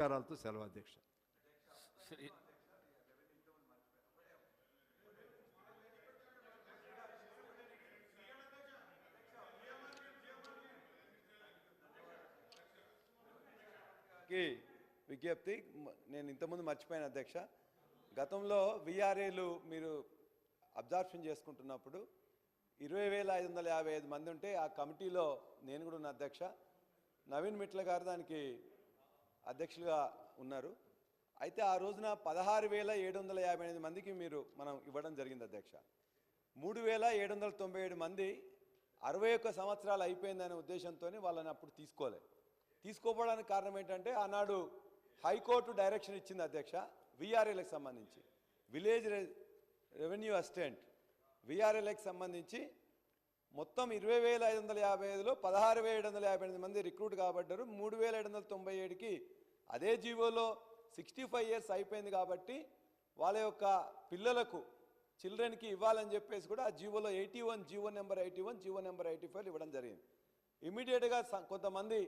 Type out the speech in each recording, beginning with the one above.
నమస్కారాలతో సెలవు అధ్యక్ష. కి విజ్ఞప్తి నేను ఇంతకుముందు మర్చిపోయాను అధ్యక్ష. గతంలో విఆర్ఏలు మీరు అబ్జార్ప్షన్ చేసుకుంటున్నప్పుడు ఇరవై వేల ఐదు వందల యాభై ఐదు మంది ఉంటే ఆ కమిటీలో నేను కూడా ఉన్న అధ్యక్ష. నవీన్ మిట్ల గారు దానికి అధ్యక్షులుగా ఉన్నారు. అయితే ఆ రోజున పదహారు వేల ఏడు వందల యాభై ఎనిమిది మందికి మీరు మనం ఇవ్వడం జరిగింది అధ్యక్ష. మూడు వేల ఏడు వందల తొంభై ఏడు మంది అరవై ఒక్క సంవత్సరాలు అయిపోయిందనే ఉద్దేశంతో వాళ్ళని అప్పుడు తీసుకోలే. తీసుకోపోవడానికి కారణం ఏంటంటే ఆనాడు హైకోర్టు డైరెక్షన్ ఇచ్చింది అధ్యక్ష విఆర్ఏలకు సంబంధించి. విలేజ్ రెవెన్యూ అసిస్టెంట్ విఆర్ఏలకు సంబంధించి మొత్తం ఇరవై వేల ఐదు వందల యాభై ఐదులో పదహారు వేల ఏడు వందల యాభై ఎనిమిది మంది రిక్రూట్ కాబడ్డారు. మూడు వేల ఏడు వందల తొంభై ఏడుకి అదే జీవోలో సిక్స్టీ ఫైవ్ ఇయర్స్ అయిపోయింది కాబట్టి వాళ్ళ యొక్క పిల్లలకు చిల్డ్రన్కి ఇవ్వాలని చెప్పేసి కూడా ఆ జీవోలో eighty one GO number eighty one GO number eighty five ఇవ్వడం జరిగింది. ఇమీడియట్గా కొంతమంది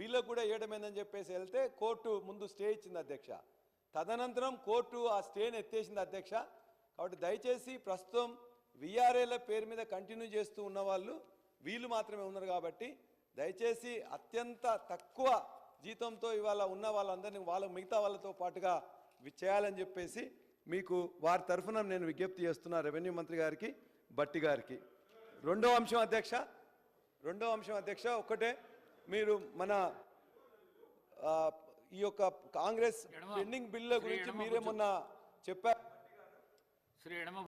వీళ్ళకు కూడా ఇవ్వడమేందని చెప్పేసి వెళ్తే కోర్టు ముందు స్టే ఇచ్చింది అధ్యక్ష. తదనంతరం కోర్టు ఆ స్టేని ఎత్తేసింది అధ్యక్ష. కాబట్టి దయచేసి ప్రస్తుతం విఆర్ఏల పేరు మీద కంటిన్యూ చేస్తూ ఉన్న వాళ్ళు వీళ్ళు మాత్రమే ఉన్నారు కాబట్టి దయచేసి అత్యంత తక్కువ జీతంతో ఇవాళ ఉన్న వాళ్ళందరినీ వాళ్ళ మిగతా వాళ్ళతో పాటుగా చేయాలని చెప్పేసి మీకు వారి తరఫున నేను విజ్ఞప్తి చేస్తున్నా రెవెన్యూ మంత్రి గారికి బట్టి గారికి రెండో అంశం అధ్యక్ష రెండో అంశం అధ్యక్ష ఒక్కటే మీరు మన ఈ యొక్క కాంగ్రెస్ పెండింగ్ బిల్లు గురించి మీరే. మొన్న చెప్పారు